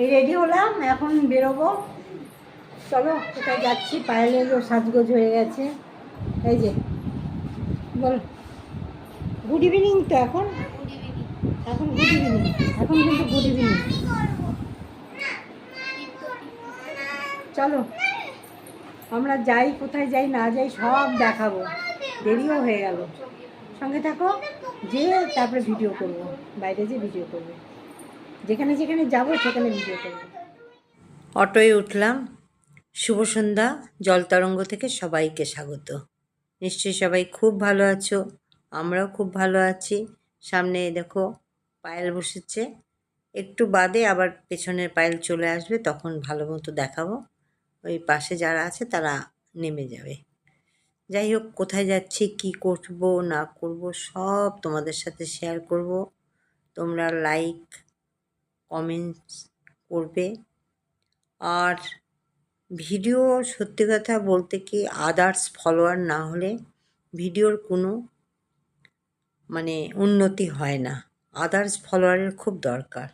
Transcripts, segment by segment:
এই রেডি হলাম, এখন বেরোবো। চলো, কোথায় যাচ্ছি? পায়েলেরও সাজগোজ হয়ে গেছে। এই যে, বল। গুড ইভিনিং তো এখন? এখন গুড ইভিনিং এখন কিন্তু গুড ইভিনিং চলো, আমরা যাই, কোথায় যাই, না যাই, সব দেখাবো। দেরিও হয়ে গেল। সঙ্গে থাকো যে তারপরে ভিডিও করব। বাইরে যে ভিডিও করব। যেখানে যেখানে যাব, সেখানে ভিডিও করব। অটোয় উঠলাম। শুভ সন্ধ্যা। জলতরঙ্গ থেকে সবাইকে স্বাগত। নিশ্চয়ই সবাই খুব ভালো আছো। আমরাও খুব ভালো আছি। সামনে দেখো, পায়েল বসেছে। একটু বাদে আবার পেছনের পায়েল চলে আসবে, তখন ভালো মতো দেখাবো। ওই পাশে যারা আছে, তারা নেমে যাবে। যাই হোক, কোথায় যাচ্ছি, কি করব, না করব, সব তোমাদের সাথে শেয়ার করব। তোমরা লাইক কমেন্টস করবে। আর ভিডিও সত্যি কথা বলতে কি আদার্স ফলোয়ার না হলে ভিডিওর কোনো মানে উন্নতি হয় না। আদার্স ফলোয়ারের খুব দরকার।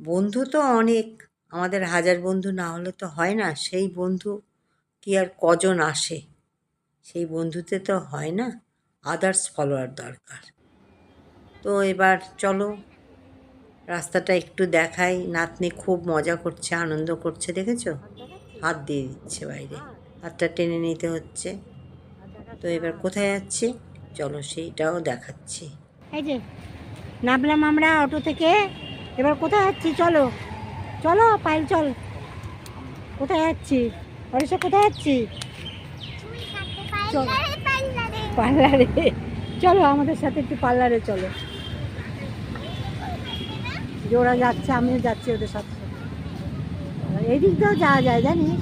বন্ধু তো অনেক, আমাদের হাজার বন্ধু না হলে তো হয় না। সেই বন্ধু কি আর কজন আসে? সেই বন্ধুতে তো হয় না। আদার্স ফলোয়ার দরকার। তো এবার চলো রাস্তাটা একটু দেখাই। নাতনি খুব মজা করছে আনন্দ করছে দেখেছ? হাত দিয়ে দিচ্ছে বাইরে। হাতটা টেনে নিতে হচ্ছে। তো এবার কোথায় যাচ্ছি? চলো সেইটাও দেখাচ্ছি। এই যে নামলাম আমরা অটো থেকে। এবার কোথায় যাচ্ছি? চলো। চলো পাইল চল। কোথায় যাচ্ছি? অরিষা কোথায় যাচ্ছি? চল। পার্লারে। চলো আমাদের সাথে একটু পার্লারে চলো। ওরা যাচ্ছে, আমিও যাচ্ছি ওদের সাথে সাথে। এই দিয়েও যাওয়া যায়, জানিস?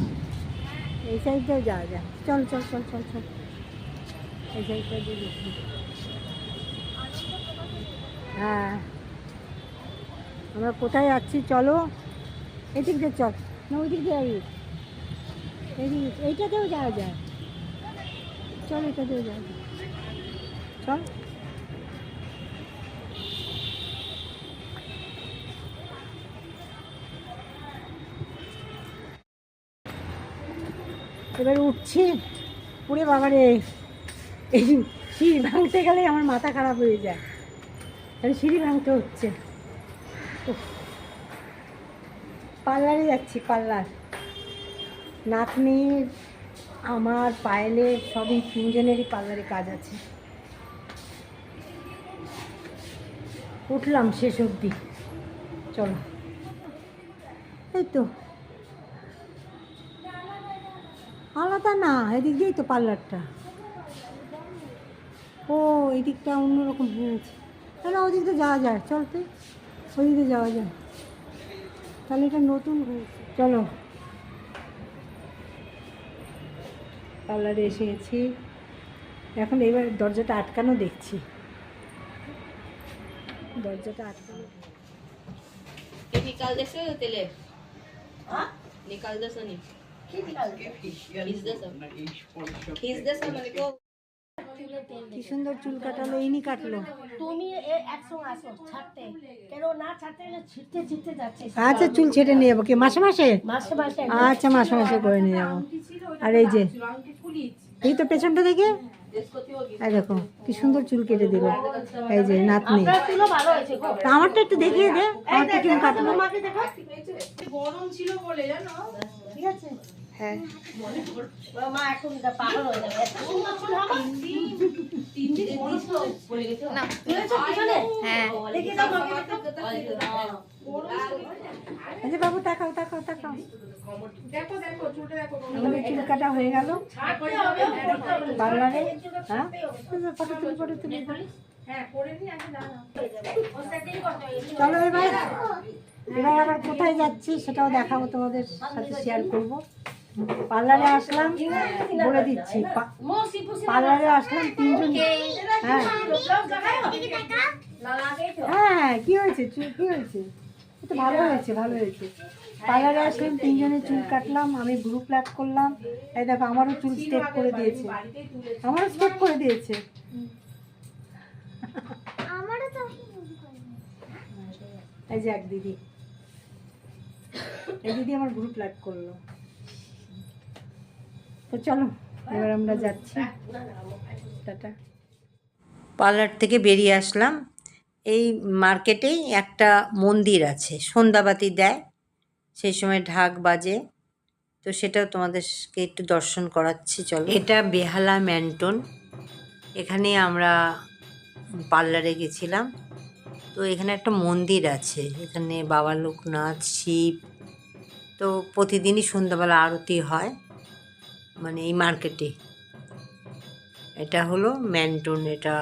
এই সাইডটাও যাওয়া যায়। চল চল চল চল চল। এই সাইডটা দিয়ে দেখি। হ্যাঁ। আমরা কোথায় যাচ্ছি? চলো। এদিক দিয়ে চল। না ওই দিক দিয়ে যাবি এদিক এইটাতেও যাওয়া যায়। চল এটাতেও যাওয়া যায়। চল। এবার উঠছি। পুরে বাবারে, এই সিঁড়ি ভাঙতে গেলে আমার মাথা খারাপ হয়ে যায়। তাহলে সিঁড়ি ভাঙতে হচ্ছে। পার্লারে যাচ্ছি, পার্লার। নাতনির, আমার, পায়েলের, সবই তিনজনেরই পার্লারে কাজ আছে। উঠলাম শেষ অবধি। চলো। এই তো। আলাদা না এদিক দিয়েই তো পার্লারটা ও এই দিকটা অন্যরকম হয়েছে তাহলে ওই দিক দিয়ে যাওয়া যায় চল তুই ওই দিকে যাওয়া যায় তাহলে এটা নতুন হয়েছে চলো পার্লারে এসে গেছি এখন এবার দরজাটা আটকানো দেখছি দরজাটা আটকানো ते निकाल देसो तेले निकाल देसो नी কি সুন্দর চুল কাটালো ইনি কাটলো। তুমি আচ্ছা চুল ছেটে নিয়ে যাব কি? মাসে মাসে? আচ্ছা মাসে মাসে করে নিয়ে যাব। আর এই যে এই তো পেছনটা দেখে। দেখো কি সুন্দর চুল কেটে দিল। এই যে নাতনি। আমারটা একটু দেখিয়ে দে আমারটা চুল কাটলো। গরম ছিল বলে জানো? ঠিক আছে? হ্যাঁ। হয়ে হ্যাঁ। আচ্ছা বাবু তাকাও তাকাও তাকাও। চুল কাটা হয়ে গেল। পার্লারে হ্যাঁ? ফটো তুলি ফটো তুলি। চলো এবার। এবার আবার কোথায় যাচ্ছি সেটাও দেখাবো তোমাদের সাথে শেয়ার করব। পার্লারে আসলাম, বলে দিচ্ছি পার্লারে আসলাম তিনজন হ্যাঁ। হ্যাঁ কি হয়েছে? কি হয়েছে? তো ভালো হয়েছে ভালো হয়েছে। পার্লারে আসলাম, তিনজনে চুল কাটলাম, আমি গ্রুপ ল্যাপ করলাম। এই দেখো, আমারও চুল স্টেপ করে দিয়েছে। আমারও স্টেপ করে দিয়েছে। এই যে এক দিদি। এই দিদি আমার গ্রুপ লাইক করল। তো চলো, এবার আমরা যাচ্ছি। টাটা। পার্লার থেকে বেরিয়ে আসলাম। এই মার্কেটেই একটা মন্দির আছে, সন্ধ্যাবাতি দেয়। সেই সময় ঢাক বাজে। তো সেটাও তোমাদেরকে একটু দর্শন করাচ্ছি, চলো। এটা বেহালা ম্যান্টন। এখানে আমরা পার্লারে গেছিলাম। তো এখানে একটা মন্দির আছে। এখানে বাবা লোকনাথ, শিব। তো প্রতিদিনই সন্ধ্যাবেলা আরতি হয়। মানে এই মার্কেটে। এটা হলো ম্যান্টন, এটা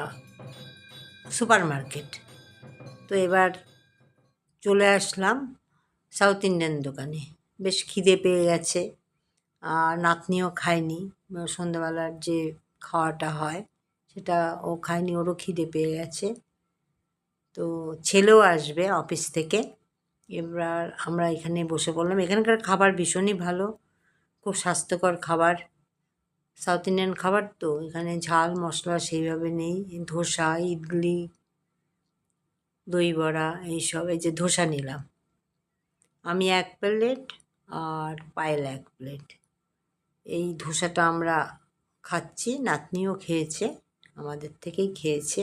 সুপার মার্কেট তো এবার চলে আসলাম সাউথ ইন্ডিয়ান দোকানে। বেশ খিদে পেয়ে গেছে, আর নাতনিও খায়নি। সন্ধ্যাবেলার যে খাওয়াটা হয়, সেটা ও খায়নি, ওরও খিদে পেয়ে গেছে। তো ছেলেও আসবে অফিস থেকে। এবার আমরা এখানে বসে পড়লাম। এখানকার খাবার ভীষণই ভালো, খুব স্বাস্থ্যকর খাবার। সাউথ ইন্ডিয়ান খাবার তো, এখানে ঝাল, মশলা সেইভাবে নেই। ধোসা, ইডলি, দই বড়া, এইসব, এই যে ধোসা নিলাম। আমি এক প্লেট আর পায়েল এক প্লেট। এই ধোসাটা আমরা খাচ্ছি, নাতনিও খেয়েছে, আমাদের থেকেই খেয়েছে।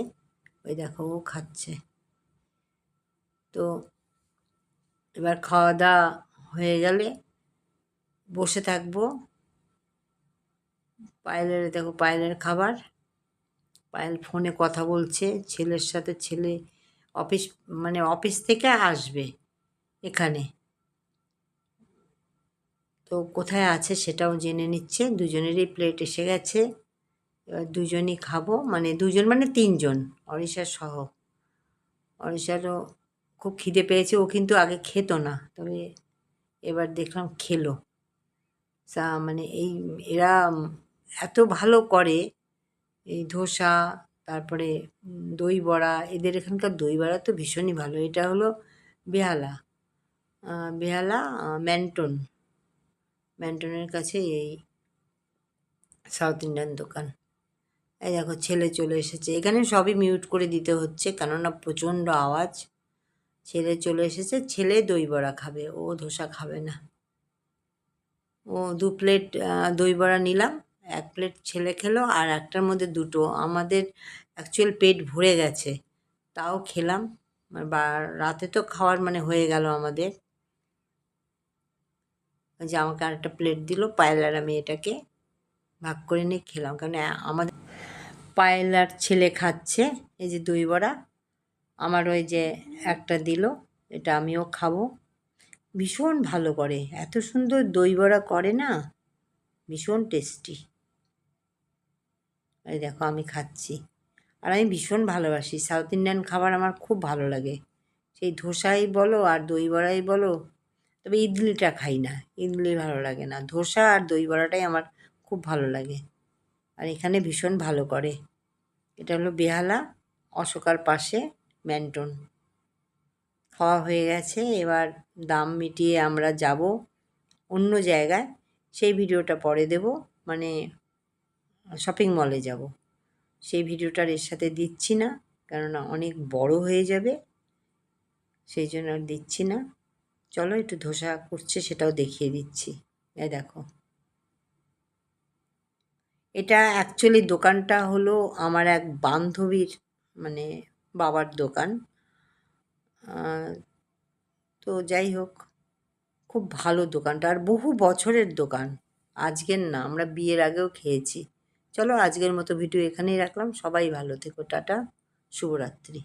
ওই দেখো, ও খাচ্ছে। তো এবার খাওয়া দাওয়া হয়ে গেলে বসে থাকব। পায়েলের, দেখো পায়েলের খাবার। পায়েল ফোনে কথা বলছে, ছেলের সাথে ছেলে অফিস মানে অফিস থেকে আসবে এখানে। তো কোথায় আছে সেটাও জেনে নিচ্ছে, দুজনেরই প্লেট এসে গেছে। এবার দুজনই খাব মানে দুজন মানে তিনজন অরিষার সহ। অরিষারও খুব খিদে পেয়েছে, ও কিন্তু আগে খেত না, তবে এবার দেখলাম খেলো। মানে এই, এরা এত ভালো করে এই ধোসা, তারপরে দই বড়া এদের এখানকার দই বড়া তো ভীষণই ভালো। এটা হলো বেহালা বেহালা ম্যান্টন। ম্যান্টনের কাছে এই সাউথ ইন্ডিয়ান দোকান। এই দেখো, ছেলে চলে এসেছে। এখানে সবই মিউট করে দিতে হচ্ছে, কেননা প্রচণ্ড আওয়াজ। ছেলে চলে এসেছে, ছেলে দই বড়া খাবে, ও ধোসা খাবে না। ও দু প্লেট দই বড়া নিলাম এক প্লেট ছেলে খেলো আর একটার মধ্যে দুটো। আমাদের অ্যাকচুয়াল পেট ভরে গেছে। তাও খেলাম। বা, রাতে তো খাওয়ার মানে হয়ে গেল আমাদের। যে আমাকে আরেকটা প্লেট দিল, পায়েলার আমি এটাকে ভাগ করে নিয়ে খেলাম। কারণ আমাদের পায়েলার ছেলে খাচ্ছে, এই যে দই বড়া। আমার ওই যে একটা দিল, এটা আমিও খাব। ভীষণ ভালো করে। এত সুন্দর দই বড়া করে না? ভীষণ টেস্টি এই দেখো, আমি খাচ্ছি। আর আমি ভীষণ ভালোবাসি। সাউথ ইন্ডিয়ান খাবার আমার খুব ভালো লাগে। সেই ধোসাই বলো আর দই বড়াই বলো, তবে ইডলিটা খাই না। ইডলি ভালো লাগে না। ধোসা আর দই বড়াটাই আমার খুব ভালো লাগে। আর এখানে ভীষণ ভালো করে। এটা হলো বেহালা, অশোকার পাশে ম্যান্টন খাওয়া হয়ে গেছে। এবার দাম মিটিয়ে আমরা যাব অন্য জায়গায়। সেই ভিডিওটা পরে দেব। মানে শপিং মলে যাব। সেই ভিডিওটার এর সাথে দিচ্ছি না, কেননা অনেক বড় হয়ে যাবে, সেই জন্য আর দিচ্ছি না। চলো একটু ধোসা করছে, সেটাও দেখিয়ে দিচ্ছি। এই দেখো। এটা অ্যাকচুয়ালি দোকানটা হলো আমার এক বান্ধবীর মানে বাবার দোকান। তো যাই হোক, খুব ভালো দোকানটা। আর বহু বছরের দোকান, আজকের না, আমরা বিয়ের আগেও খেয়েছি। চলো আজকের মতো ভিডিও এখানেই রাখলাম। সবাই ভালো থেকো টাটা শুভরাত্রি।